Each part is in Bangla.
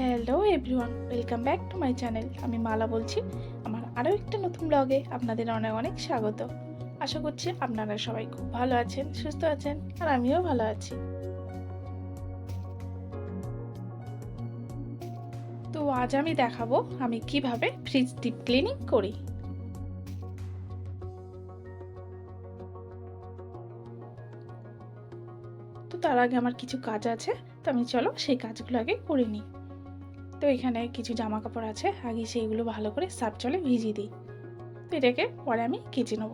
Hello everyone welcome back to my channel আমি মালা বলছি। আমার আরও একটা নতুন ব্লগে আপনাদের অনেক অনেক স্বাগত। আশা করছি আপনারা সবাই খুব ভালো আছেন, সুস্থ আছেন, আর আমিও ভালো আছি। তো আজ আমি দেখাবো আমি কীভাবে ফ্রিজ ডিপ ক্লিনিং করি। তো তার আগে আমার কিছু কাজ আছে, তো আমি চলো সেই কাজগুলো আগে করে নিই। তো এখানে কিছু জামা কাপড় আছে, আগে সেইগুলো ভালো করে সার্ফ জলে ভিজিয়ে দিই। তো এটাকে পরে আমি কেচে নেব।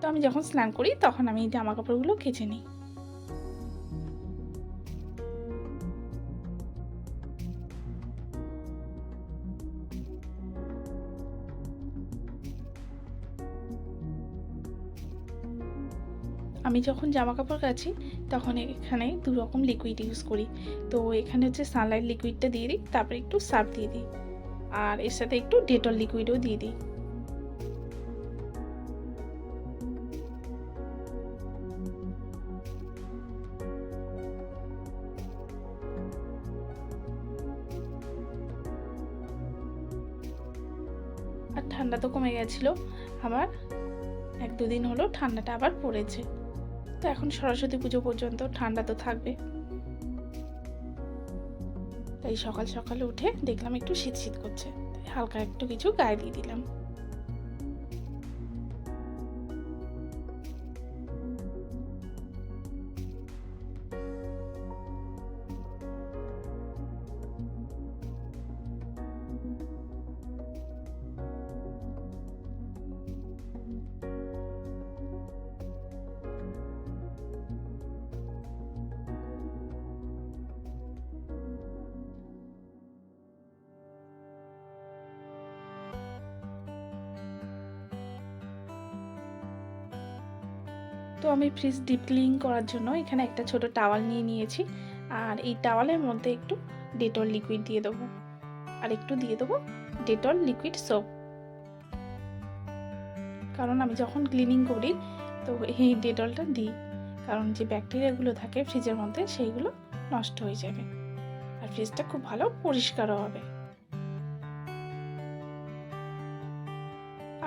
তো আমি যখন স্নান করি তখন আমি জামা কাপড়গুলো কেচে নিই। আমি যখন জামা কাপড় কাচি, তখন এখানে দু রকম লিকুইড ইউজ করি। তো এখানে হচ্ছে সানলাইট লিকুইডটা দিয়ে দিই, তারপরে একটু সার্ফ দিয়ে দিই। আর এর সাথে একটু ডেটল লিকুইডও দিয়ে দিই। আর ঠান্ডা তো কমে গেছিল। আবার এক দুদিন হলো ঠান্ডাটা আবার পড়েছে। তো এখন সরস্বতী পুজো পর্যন্ত, ঠান্ডা তো থাকবে। তাই সকাল সকাল উঠে দেখলাম একটু শীত শীত করছে হালকা একটু কিছু গায়ে দিয়ে দিলাম। তো আমি ফ্রিজ ডিপ ক্লিন করার জন্য এখানে একটা ছোট টাওয়াল নিয়ে নিয়েছি। আর এই টাওয়ালের মধ্যে একটু ডেটল লিকুইড দিয়ে দেবো। আর একটু দিয়ে দেবো ডেটল লিকুইড সোপ কারণ আমি যখন ক্লিনিং করি, তো এই ডেটলটা দিই। কারণ যে ব্যাকটেরিয়াগুলো থাকে ফ্রিজের মধ্যে, সেইগুলো নষ্ট হয়ে যাবে। আর ফ্রিজটা খুব ভালো পরিষ্কারও হবে।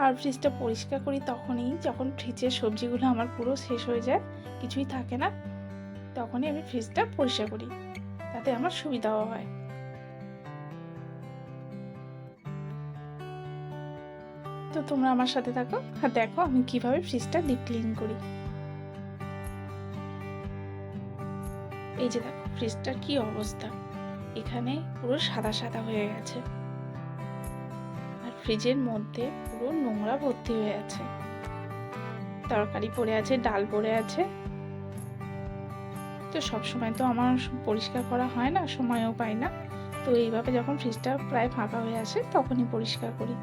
আর ফ্রিজটা পরিষ্কার করি তখনই যখন ফ্রিজের সবজিগুলো আমার পুরো শেষ হয়ে যায়, কিছুই থাকে না, তখনই আমি ফ্রিজটা পরিষ্কার করি, তাতে আমার সুবিধাও হয়। তো তোমরা আমার সাথে থাকো আর দেখো আমি কীভাবে ফ্রিজটা ডিপ ক্লিন করি। এই যে দেখো ফ্রিজটার কি অবস্থা, এখানে পুরো সাদা সাদা হয়ে গেছে। ফ্রিজের মধ্যে পুরো নোংরা ভর্তি হয়ে আছে। তরকারি পড়ে আছে, ডাল পড়ে আছে। তো সব সময় তো আমার পরিষ্কার করা হয় না, সময়ও পাই না। তো এইভাবে যখন ফ্রিজটা প্রায় ফাঁকা হয়ে আসে তখনই পরিষ্কার করি।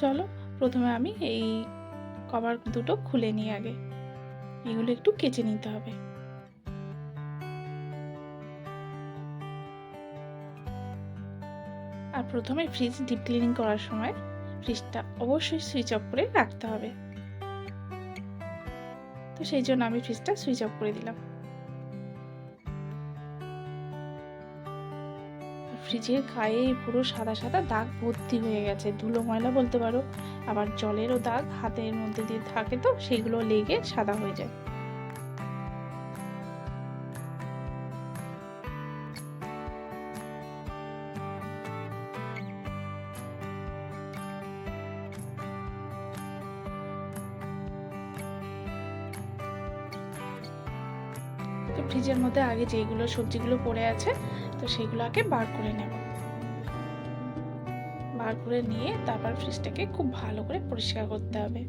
চলো, প্রথমে আমি এই কভার দুটো খুলে নিই আগে। এগুলো একটু কেচে নিতে হবে। আর প্রথমে ফ্রিজ ডিপ ক্লিনিং করার সময় ফ্রিজটা অবশ্যই সুইচ অফ করে রাখতে হবে। তো সেই জন্য আমি ফ্রিজটা সুইচ অফ করে দিলাম। ফ্রিজের গায়ে পুরো সাদা সাদা দাগ ভর্তি হয়ে গেছে। ধুলো ময়লা বলতে পারো, আবার জলেরও দাগ হাতের মধ্যে দিয়ে থাকে তো, সেগুলো লেগে সাদা হয়ে যায়। ফ্রিজের মধ্যে আগে যেগুলো সবজিগুলো পড়ে আছে সেগুলো আগে বার করে নেব। বার করে নিয়ে তারপর ফ্রিজটাকে খুব ভালো করে পরিষ্কার করতে হবে।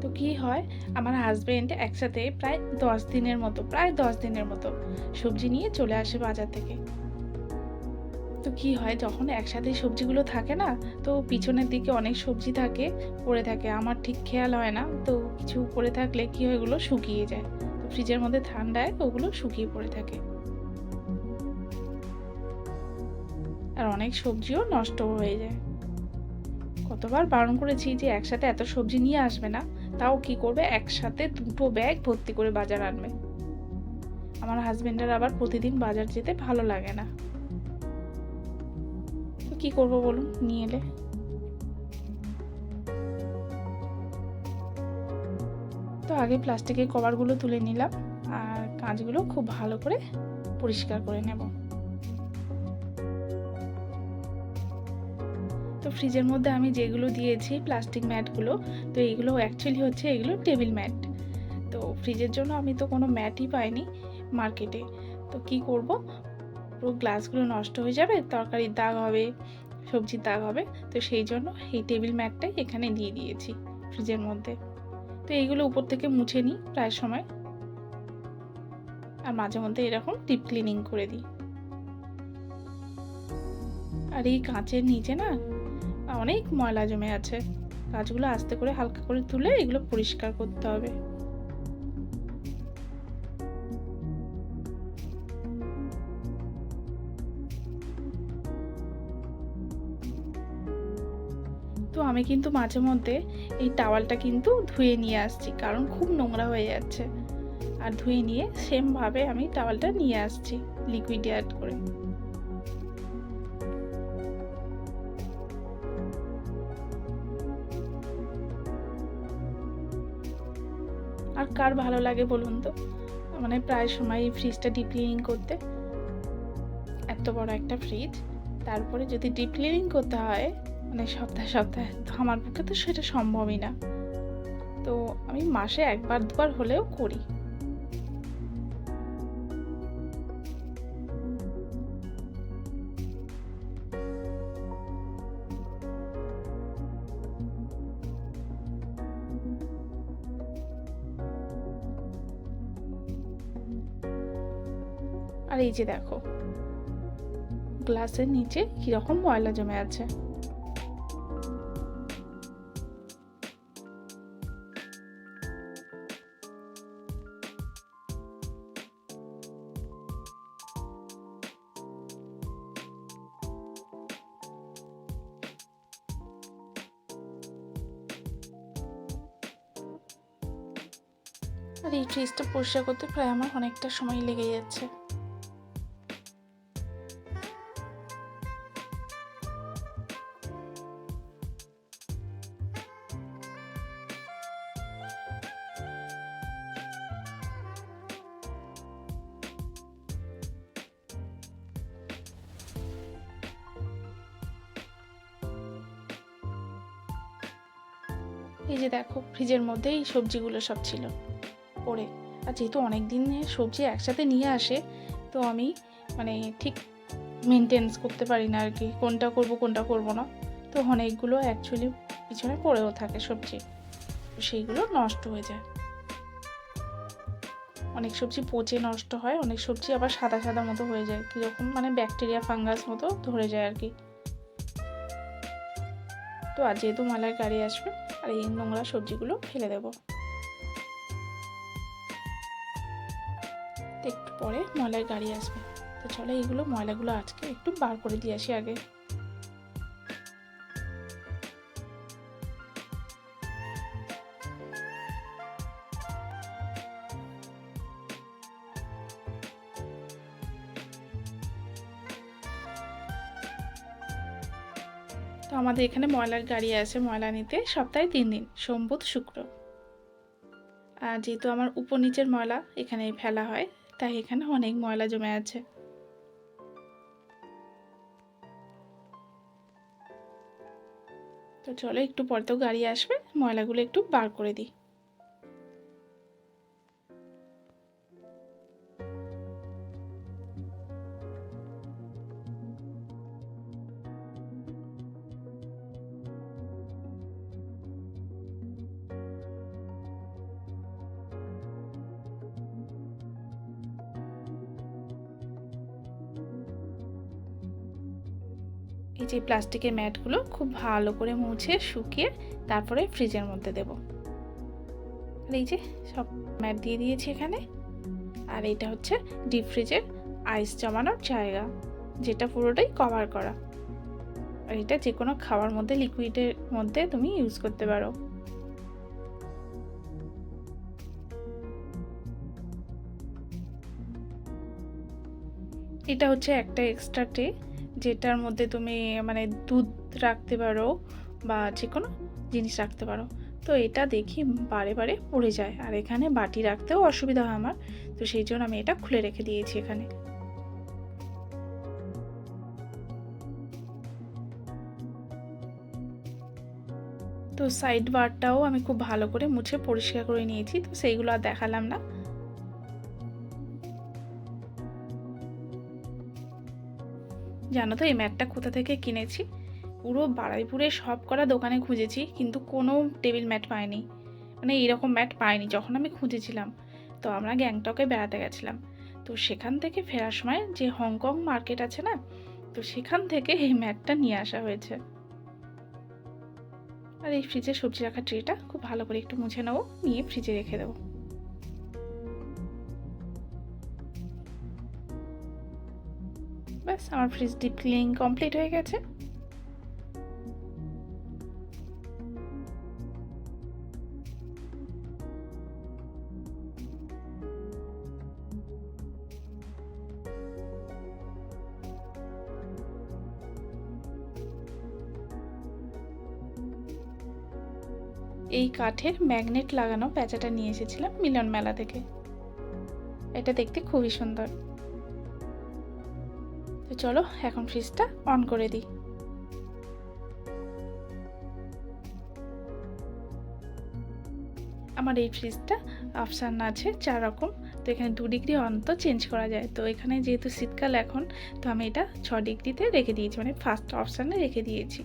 তো কি হয়, আমার হাজবেন্ড একসাথে প্রায় দশ দিনের মতো, প্রায় দশ দিনের মতো সবজি নিয়ে চলে আসে বাজার থেকে। তো কি হয়, যখন একসাথে সবজিগুলো থাকে না, তো পিছনের দিকে অনেক সবজি থাকে, পড়ে থাকে। আমার ঠিক খেয়াল হয় না, তো কিছু পড়ে থাকলে কি হয় এগুলো শুকিয়ে যায়। তো ফ্রিজের মধ্যে ঠান্ডায় ওগুলো শুকিয়ে পড়ে থাকে। আর অনেক সবজিও নষ্ট হয়ে যায়। কতবার বারণ করেছি যে একসাথে এত সবজি নিয়ে আসবে না, তাও কি করবে? একসাথে দুটো ব্যাগ ভর্তি করে বাজার আনবে। আমার হাজবেন্ডের আবার প্রতিদিন বাজার যেতে ভালো লাগে না। কি করব বলুন? নিয়ে এলে। তো আগে প্লাস্টিকের কভারগুলো তুলে নিলাম আর কাঁচগুলো খুব ভালো করে পরিষ্কার করে নেব। তো ফ্রিজের মধ্যে আমি যেগুলো দিয়েছি প্লাস্টিক ম্যাটগুলো, তো এইগুলো অ্যাকচুয়ালি হচ্ছে এগুলো টেবিল ম্যাট। তো ফ্রিজের জন্য আমি তো কোনো ম্যাটই পাইনি মার্কেটে। তো কি করব? পুরো গ্লাসগুলো নষ্ট হয়ে যাবে, তরকারির দাগ হবে, সবজির দাগ হবে। তো সেই জন্য এই টেবিল ম্যাটটাই এখানে দিয়ে দিয়েছি ফ্রিজের মধ্যে। তো এইগুলো উপর থেকে মুছে নিই প্রায় সময়। আর মাঝে মধ্যে এরকম ডিপ ক্লিনিং করে দিই। আর এই কাঁচের নিচে না অনেক ময়লা জমে আছে। কাঁচগুলো আস্তে করে হালকা করে তুলে এগুলো পরিষ্কার করতে হবে। তো আমি কিন্তু মাঝে মধ্যে এই টাওয়ালটা কিন্তু ধুয়ে নিয়ে আসছি, কারণ খুব নোংরা হয়ে যাচ্ছে। আর ধুয়ে নিয়ে সেমভাবে আমি টাওয়ালটা নিয়ে আসছি লিকুইড অ্যাড করে। আর কার ভালো লাগে বলুন তো? মানে প্রায় সময় এই ফ্রিজটা ডিপ ক্লিনিং করতে। এত বড় একটা ফ্রিজ তারপরে যদি ডিপ ক্লিনিং করতে হয় মানে সপ্তাহে সপ্তাহে। তো আমার পক্ষে তো সেটা সম্ভবই না। তো আমি মাসে একবার, দুবার হলেও করি। আর এই যে দেখো, গ্লাসের নিচে কীরকম ময়লা জমে আছে। আর এই ফ্রিজটা পরিষ্কার করতে প্রায় আমার অনেকটা সময় লেগে যাচ্ছে। এই যে দেখো, ফ্রিজের মধ্যে এই সবজিগুলো সব ছিল। পড়ে আর যেহেতু অনেক দিনের সবজি একসাথে নিয়ে আসে, তো আমি মানে ঠিক মেনটেন্স করতে পারি না আর কি কোনটা করব কোনটা করব না। তো অনেকগুলো অ্যাকচুয়ালি পিছনে পড়েও থাকে সবজি। সেইগুলো নষ্ট হয়ে যায়। অনেক সবজি পচে নষ্ট হয়, অনেক সবজি আবার সাদা সাদা মতো হয়ে যায়। কীরকম মানে ব্যাকটেরিয়া ফাঙ্গাস মতো ধরে যায় আর কি তো আর যেহেতু মালার গাড়ি আসবে, আর এই নোংরা সবজিগুলো ফেলে দেবো। পরে ময়লার গাড়ি আসবে। তো চলো এইগুলো ময়লাগুলো আজকে একটু বার করে দিয়ে আসি আগে। তো আমাদের এখানে ময়লার গাড়ি আছে, ময়লা নিতে সপ্তাহে তিন দিন সোম বুধ শুক্র আর যেহেতু আমার উপর নিচের ময়লা এখানে ফেলা হয় তাই এখানে অনেক ময়লা জমে আছে। তো চলো একটু পর তো গাড়ি আসবে, ময়লাগুলো একটু বার করে দিই। এই যে প্লাস্টিকের ম্যাটগুলো খুব ভালো করে মুছে শুকিয়ে তারপরে ফ্রিজের মধ্যে দেব। আর এই যে সব ম্যাট দিয়ে দিয়েছি এখানে। আর এটা হচ্ছে ডিপ ফ্রিজের আইস জমানোর জায়গা, যেটা পুরোটাই কভার করা। আর এটা যে কোনো খাওয়ার মধ্যে, লিকুইডের মধ্যে তুমি ইউজ করতে পারো। এটা হচ্ছে একটা এক্সট্রা ট্রে যেটার মধ্যে তুমি মানে দুধ রাখতে পারো বা যে কোনো জিনিস রাখতে পারো। তো এটা দেখি বারে বারে পড়ে যায়। আর এখানে বাটি রাখতেও অসুবিধা হয় আমার। তো সেই জন্য আমি এটা খুলে রেখে দিয়েছি এখানে। তো সাইড বারটাও আমি খুব ভালো করে মুছে পরিষ্কার করে নিয়েছি। তো সেইগুলো আর দেখালাম না। জানো তো, এই ম্যাটটা কোথা থেকে কিনেছি? পুরো বারাইপুরে সব করা দোকানে খুঁজেছি, কিন্তু কোনো টেবিল ম্যাট পাইনি। মানে এইরকম ম্যাট পাইনি যখন আমি খুঁজেছিলাম। তো আমরা গ্যাংটকে বেড়াতে গেছিলাম। তো সেখান থেকে ফেরার সময় যে হংকং মার্কেট আছে না, তো সেখান থেকে এই ম্যাটটা নিয়ে আসা হয়েছে। আর এই ফ্রিজে সবজি রাখার ট্রেটা, খুব ভালো করে একটু মুছে নেব, নিয়ে ফ্রিজে রেখে দেবো। ব্যাস আমার ফ্রিজ ডিপ ক্লিনিং কমপ্লিট হয়ে গেছে। এই কাঠের ম্যাগনেট লাগানো প্যাঁচাটা নিয়ে এসেছিলাম মিলন মেলা থেকে। এটা দেখতে খুবই সুন্দর। তো চলো, এখন ফ্রিজটা অন করে দিই। আমার এই ফ্রিজটা অপশান আছে চার রকম। তো এখানে দু ডিগ্রি অন্ত চেঞ্জ করা যায়। তো এখানে যেহেতু শীতকাল এখন, তো আমি এটা ছ ডিগ্রিতে রেখে দিয়েছি মানে ফার্স্ট অপশানে রেখে দিয়েছি।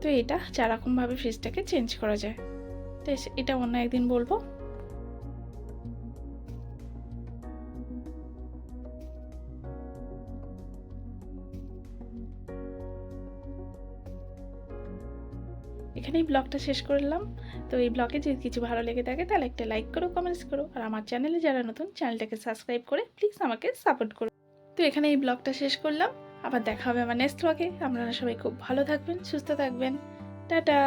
তো এটা চার রকমভাবে ফ্রিজটাকে চেঞ্জ করা যায়। তো এটা অন্য একদিন বলব। এখানেই ব্লগটা শেষ করলাম। তো এই ব্লগে যদি কিছু ভালো লেগে থাকে তাহলে একটা লাইক করো কমেন্টস করো। আর আমার চ্যানেলে যারা নতুন, চ্যানেলটাকে সাবস্ক্রাইব করে প্লিজ আমাকে সাপোর্ট করো। তো এখানে এই ব্লগটা শেষ করলাম। আবার দেখা হবে আমার নেক্সট ব্লগে আপনারা সবাই খুব ভালো থাকবেন, সুস্থ থাকবেন। টাটা!